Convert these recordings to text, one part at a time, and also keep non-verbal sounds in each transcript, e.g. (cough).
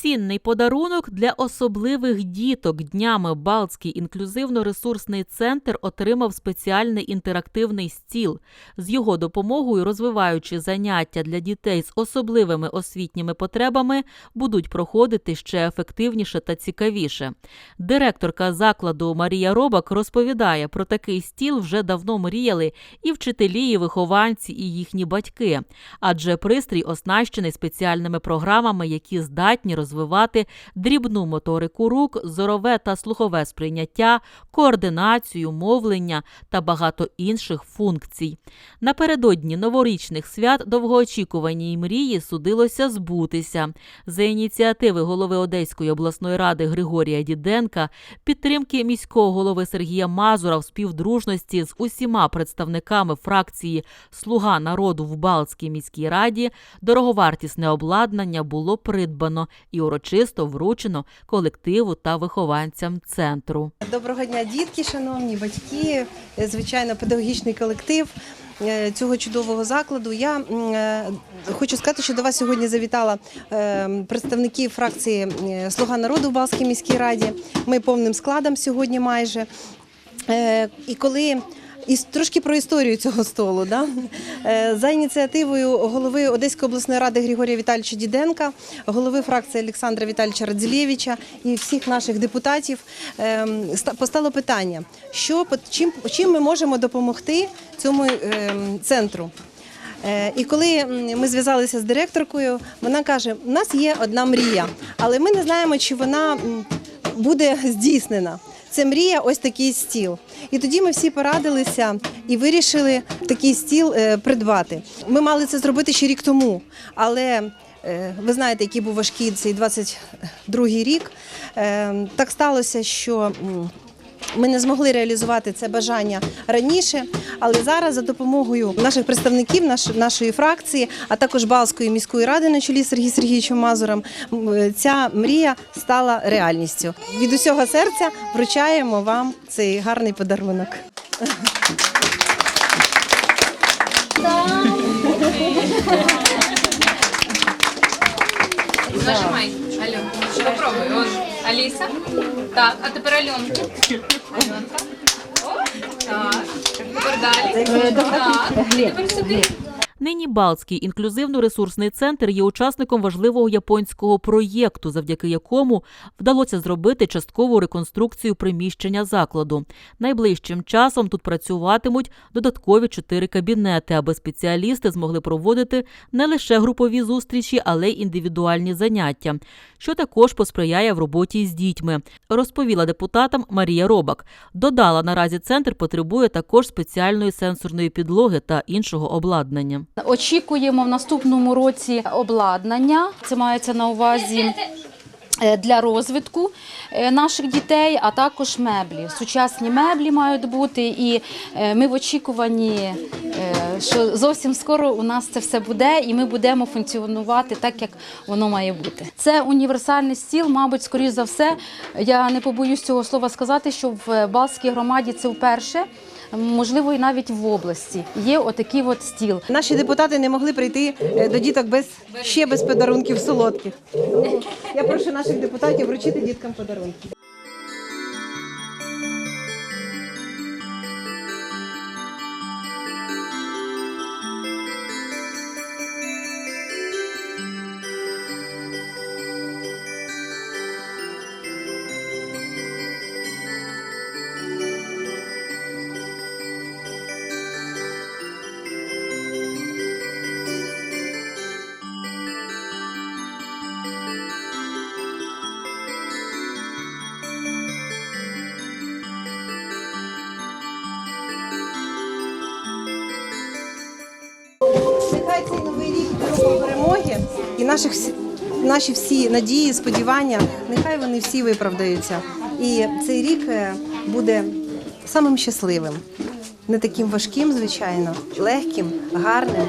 Цінний подарунок для особливих діток днями Балтський інклюзивно-ресурсний центр отримав спеціальний інтерактивний стіл. З його допомогою розвиваючи заняття для дітей з особливими освітніми потребами будуть проходити ще ефективніше та цікавіше. Директорка закладу Марія Робак розповідає про такий стіл вже давно мріяли і вчителі, і вихованці, і їхні батьки, адже пристрій оснащений спеціальними програмами, які здатні розвивати дрібну моторику рук, зорове та слухове сприйняття, координацію, мовлення та багато інших функцій. Напередодні новорічних свят довгоочікуваній мрії судилося збутися. За ініціативи голови Одеської обласної ради Григорія Діденка, підтримки міського голови Сергія Мазура в співдружності з усіма представниками фракції Слуга народу в Балтській міській раді дороговартісне обладнання було придбано і урочисто вручено колективу та вихованцям центру. Доброго дня, дітки, шановні батьки, е, звичайно, педагогічний колектив е, цього чудового закладу. Я е, хочу сказати, що до вас сьогодні завітала представники фракції Слуга народу в Балській міській раді. Ми повним складом сьогодні майже. І коли і трошки про історію цього столу. Да? Е, За ініціативою голови Одеської обласної ради Григорія Віталійовича Діденка, голови фракції Олександра Віталійовича Радзілєвича і всіх наших депутатів ем, ста- постало питання, що чим, чим ми можемо допомогти цьому ем, центру. Е, І коли ми зв'язалися з директоркою, вона каже: у нас є одна мрія, але ми не знаємо, чи вона буде здійснена. Це мрія, ось такий стіл. І тоді ми всі порадилися і вирішили такий стіл е, придбати. Ми мали це зробити ще рік тому, але е, ви знаєте, який був важкий цей 22-й рік. Е, Так сталося, що. Ми не змогли реалізувати це бажання раніше, але зараз за допомогою наших представників, нашої фракції, а також Балської міської ради на чолі з Сергієм Сергійовичем Мазуром, ця мрія стала реальністю. Від усього серця вручаємо вам цей гарний подарунок. Нажимай, Ален. Попробуй. Он. Алиса. Так, а тепер Альонка. Альонка. Так. Тепер далі. Так. Тепер сюди. Нині Балтський інклюзивно-ресурсний центр є учасником важливого японського проєкту, завдяки якому вдалося зробити часткову реконструкцію приміщення закладу. Найближчим часом тут працюватимуть додаткові чотири кабінети, аби спеціалісти змогли проводити не лише групові зустрічі, але й індивідуальні заняття, що також посприяє в роботі з дітьми, розповіла депутатам Марія Робак. Додала, наразі центр потребує також спеціальної сенсорної підлоги та іншого обладнання. Очікуємо в наступному році обладнання. Це мається на увазі. Е, Для розвитку е, наших дітей, а також меблі. Сучасні меблі мають бути, і е, ми в очікуванні, що зовсім скоро у нас це все буде, і ми будемо функціонувати так, як воно має бути. Це універсальний стіл, мабуть, скоріш за все. Я не побоюсь цього слова сказати, що в Балській громаді це вперше, можливо, і навіть в області є отакий от стіл. Наші депутати не могли прийти до діток без ще без подарунків солодких. Я прошу наших депутатів вручити діткам подарунки. Наших наші всі надії, сподівання, нехай вони всі виправдаються. І цей рік е, буде самим щасливим, не таким важким, звичайно, легким, гарним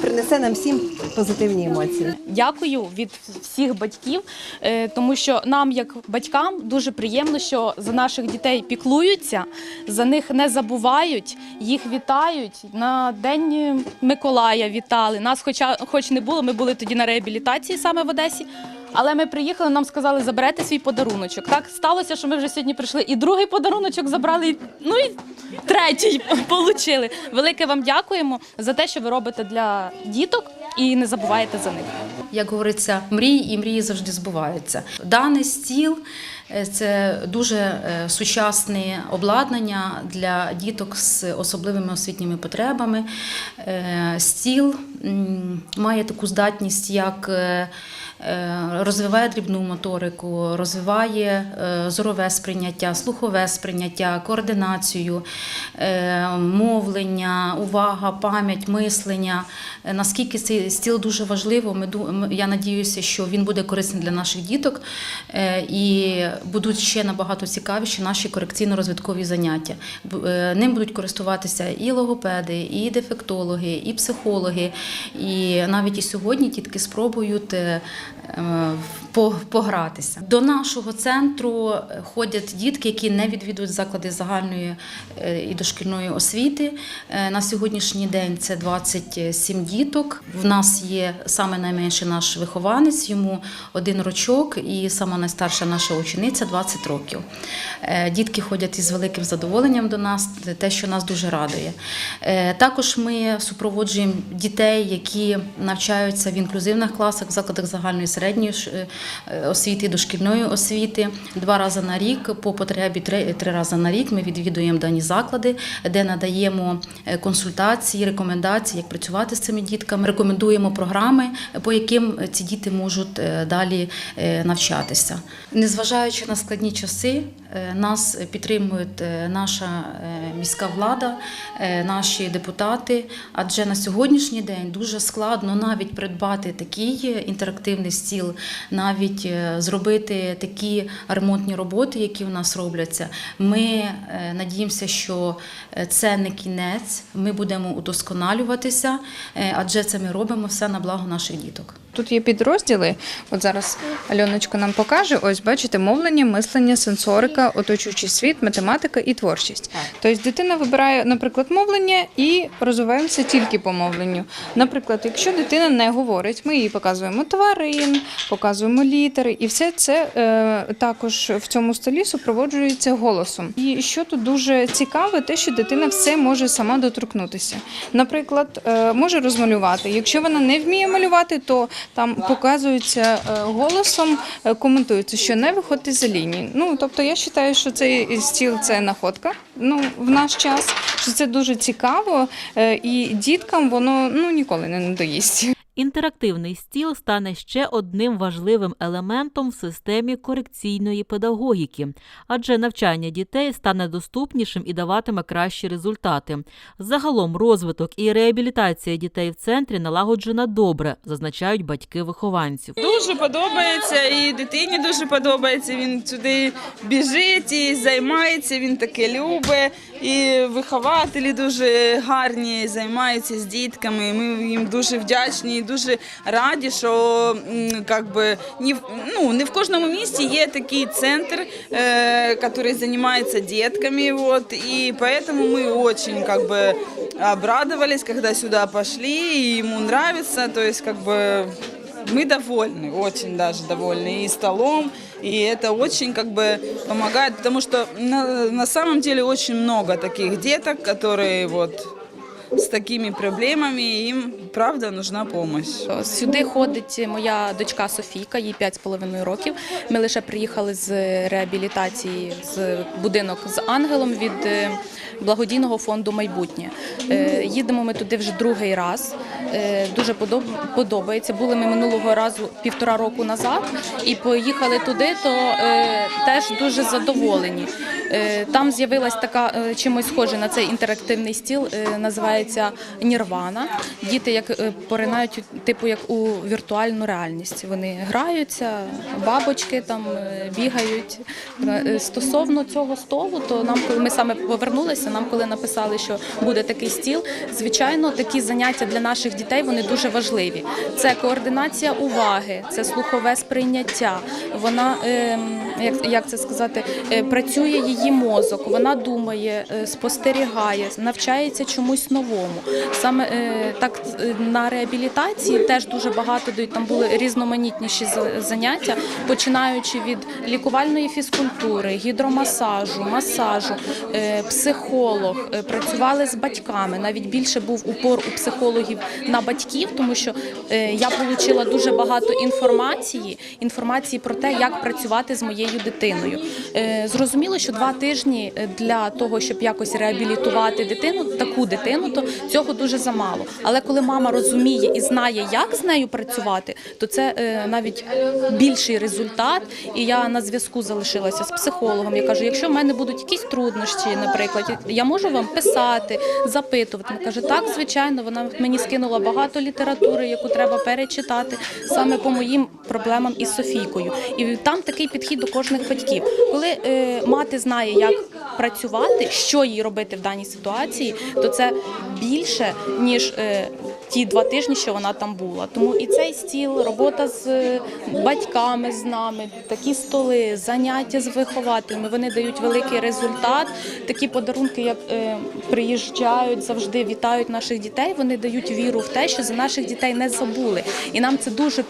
принесе нам всім позитивні емоції. дякую від всіх батьків, е, тому що нам, як батькам, дуже приємно, що за наших дітей піклуються, за них не забувають, їх вітають. На День Миколая вітали. Нас, хоча хоч не було, ми були тоді на реабілітації саме в Одесі. Але ми приїхали, нам сказали, заберете свій подаруночок. Так сталося, що ми вже сьогодні прийшли і другий подаруночок забрали, ну і третій (laughs) отримали. Велике вам дякуємо за те, що ви робите для діток і не забуваєте за них. Як говориться, мрії і мрії завжди збуваються. Даний стіл е, це дуже е, сучасне обладнання для діток з особливими освітніми потребами. Е, Стіл має таку здатність, як розвиває дрібну моторику, розвиває е, зорове сприйняття, слухове сприйняття, координацію, е, мовлення, увага, пам'ять, мислення. Е, Наскільки цей стіл дуже важливо, я надіюся, що він буде корисним для наших діток е, і будуть ще набагато цікавіші наші корекційно-розвиткові заняття. Е, Ним будуть користуватися і логопеди, і дефектологи, і психологи. І навіть і сьогодні дітки спробують е, по- погратися. До нашого центру е, ходять дітки, які не відвідують заклади загальної е, і дошкільної освіти. Е, На сьогоднішній день це 27 діток. В нас є саме найменший наш вихованець, йому один рочок, і сама найстарша наша учениця 20 років. Дітки ходять із великим задоволенням до нас, те, що нас дуже радує. Також ми супроводжуємо дітей, які навчаються в інклюзивних класах, в закладах загальної середньої освіти, дошкільної освіти. Два рази на рік, по потребі три, рази на рік ми відвідуємо дані заклади, де надаємо е, консультації, рекомендації, як працювати з цими дітками. Рекомендуємо програми, по яким ці діти можуть е, далі е, навчатися. Незважаючи на складні часи, е, нас підтримує е, наша е, міська влада, е, наші депутати. Адже на сьогоднішній день дуже складно навіть придбати такий інтерактивний стіл, навіть е, зробити такі ремонтні роботи, які в нас робляться. Ми е, надіємося, що е, це не кінець. Ми будемо удосконалюватися, адже це ми робимо все на благо наших діток. Тут є підрозділи. От зараз Альоночка нам покаже. Ось бачите, мовлення, мислення, сенсорика, оточуючий світ, математика і творчість. Тобто дитина вибирає, наприклад, мовлення і розвиваємося тільки по мовленню. Наприклад, якщо дитина не говорить, ми їй показуємо тварин, показуємо літери, і все це е, також в цьому столі супроводжується голосом. І що тут дуже цікаве, те, що дитина все може сама доторкнутися. Наприклад, е, може розмалювати. Якщо вона не вміє малювати, то там показується е, голосом, е, коментується, що не виходить за лінії. Ну тобто, я вважаю, що цей стіл це находка. Ну в наш час що це дуже цікаво, е, і діткам воно ну ніколи не надоїсть. Інтерактивний стіл стане ще одним важливим елементом в системі корекційної педагогіки, адже навчання дітей стане доступнішим і даватиме кращі результати. Загалом розвиток і реабілітація дітей в центрі налагоджена добре, зазначають батьки вихованців. Дуже подобається, і дитині дуже подобається. Він сюди біжить і займається, він таке любить. І вихователі дуже гарні, займаються з дітками. Ми їм дуже вдячні і дуже раді, що м, как би, не, в- ну, не в кожному місті є такий центр, е, який займається дітками. Вот, и поэтому мы очень как бы обрадовались, когда сюда пошли, и ему нравится, то есть как бы мы довольны, очень даже довольны и столом, и это очень как бы помогает, потому что на, на самом деле очень много таких деток, которые вот с такими проблемами, їм правда нужна помощь. Сюди ходить моя дочка Софійка, їй 5,5 років. Ми лише приїхали з реабілітації з будинок з ангелом від е, благодійного фонду майбутнє. Е, Їдемо ми туди вже другий раз. Е, Дуже подобається. Були ми минулого разу півтора року назад і поїхали туди, то е, теж дуже задоволені. Е, Там з'явилась така чимось схоже на цей інтерактивний стіл, називається Нірвана. Діти як поринають типу як у віртуальну реальність. Вони граються, бабочки там бігають. Стосовно цього столу, то нам, коли ми саме повернулися, нам коли написали, що буде такий стіл, звичайно, такі заняття для наших дітей вони дуже важливі. Це координація уваги, це слухове сприйняття. Вона ем, як, як це сказати, е, працює її мозок, вона думає, е, спостерігає, навчається чомусь новому. Саме е, так на реабілітації теж дуже багато дають. Там були різноманітніші заняття, починаючи від лікувальної фізкультури, гідромасажу, масажу, психолог, працювали з батьками. Навіть більше був упор у психологів на батьків, тому що я отримала дуже багато інформації, інформації про те, як працювати з моєю дитиною. Е, Зрозуміло, що два тижні е, для того, щоб якось реабілітувати дитину, таку дитину, то цього дуже замало. Але коли мама розуміє і знає, як з нею працювати, то це е, навіть більший результат. І я на зв'язку залишилася з психологом. Я кажу, якщо в мене будуть якісь труднощі, наприклад, я можу вам писати, запитувати. Вона каже, так, звичайно, вона мені скинула багато літератури, яку треба перечитати саме по моїм проблемам із Софійкою. І там такий підхід до кожних батьків. Коли е, мати знає, як працювати, що їй робити в даній ситуації, то це більше ніж е, ті два тижні, що вона там була. Тому і цей стіл, робота з е, батьками з нами, такі столи, заняття з вихователями, вони дають великий результат. Такі подарунки, як е, приїжджають, завжди вітають наших дітей. Вони дають віру в те, що за наших дітей не забули. І нам це дуже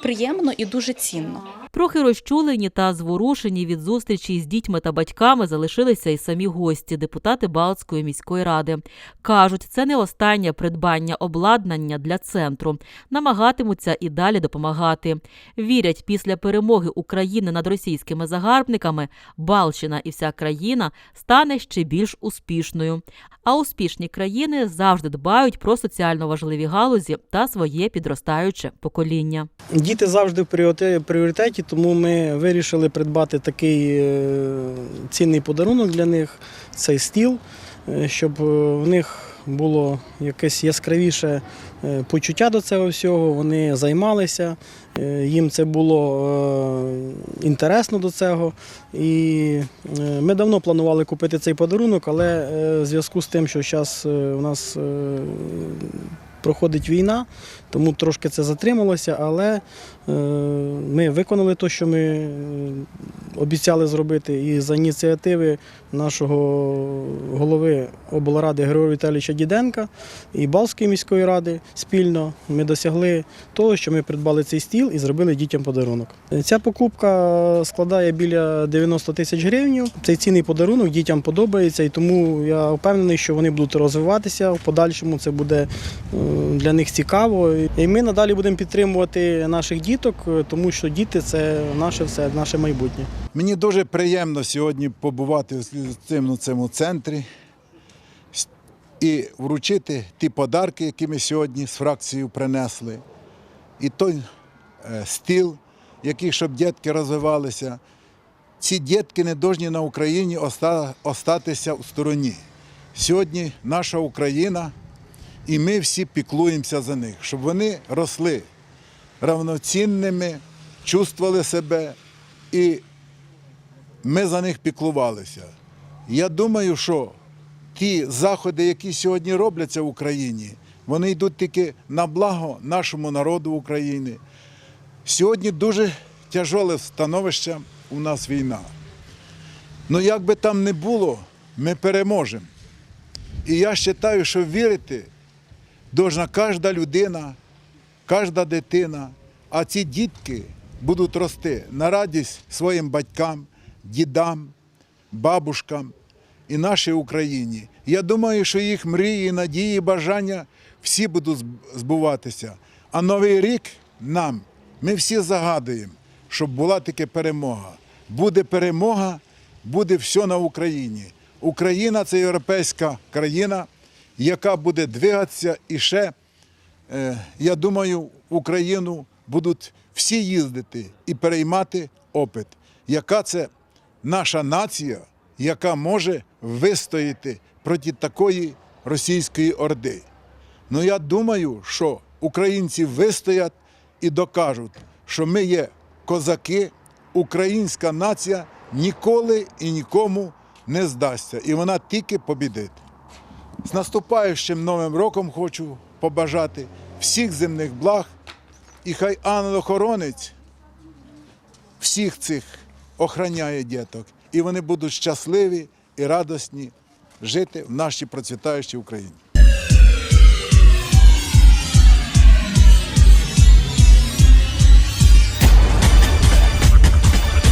приємно і дуже цінно. Трохи розчулені та зворушені від зустрічі з дітьми та батьками залишилися і самі гості, депутати Балтської міської ради. Кажуть, це не останнє придбання обладнання для центру. Намагатимуться і далі допомагати. Вірять, після перемоги України над російськими загарбниками Балщина і вся країна стане ще більш успішною. А успішні країни завжди дбають про соціально важливі галузі та своє підростаюче покоління. Діти завжди в пріоритеті, тому ми вирішили придбати такий е, цінний подарунок для них цей стіл, е, щоб е, в них було якесь яскравіше почуття до цього всього. Вони займалися, їм це було інтересно до цього. І ми давно планували купити цей подарунок, але в зв'язку з тим, що зараз у нас проходить війна, тому трошки це затрималося, але е, ми виконали те, що ми обіцяли зробити. І за ініціативи нашого голови облради Григорія Віталійовича Діденка і Балської міської ради спільно ми досягли того, що ми придбали цей стіл і зробили дітям подарунок. Ця покупка складає біля 90 тисяч гривень. Цей цінний подарунок дітям подобається, і тому я впевнений, що вони будуть розвиватися в подальшому. Це буде е, для них цікаво. І ми надалі будемо підтримувати наших діток, е, тому що діти це наше все, наше майбутнє. Мені дуже приємно сьогодні побувати в цьому, цьому центрі і вручити ті подарки, які ми сьогодні з фракцією принесли, і той е, стіл, який щоб дітки розвивалися. Ці дітки не должні на Україні оста- остатися в стороні. Сьогодні наша Україна, і ми всі піклуємося за них, щоб вони росли равноцінними, чувствували себе і ми за них піклувалися. Я думаю, що ті заходи, які сьогодні робляться в Україні, вони йдуть тільки на благо нашому народу України. Сьогодні дуже тяжоле становище у нас війна. Ну як би там не було, ми переможемо. І я вважаю, що вірити должна кожна людина, кожна дитина, а ці дітки будуть рости на радість своїм батькам, дідам, бабушкам і нашій Україні. Я думаю, що їх мрії, надії, бажання всі будуть збуватися. А новий рік нам, ми всі загадуємо, щоб була таки перемога. Буде перемога, буде все на Україні. Україна це європейська країна, яка буде двигатися і ще Е, я думаю, Україну будуть всі їздити і переймати опит, яка це наша нація, яка може вистояти проти такої російської орди. Ну я думаю, що українці вистоять і докажуть, що ми є козаки, українська нація ніколи і нікому не здасться, і вона тільки побідить. З наступаючим новим роком хочу побажати всіх земних благ, і хай ангел-охоронець всіх цих охороняє діток, і вони будуть щасливі і радісні жити в нашій процвітаючій Україні.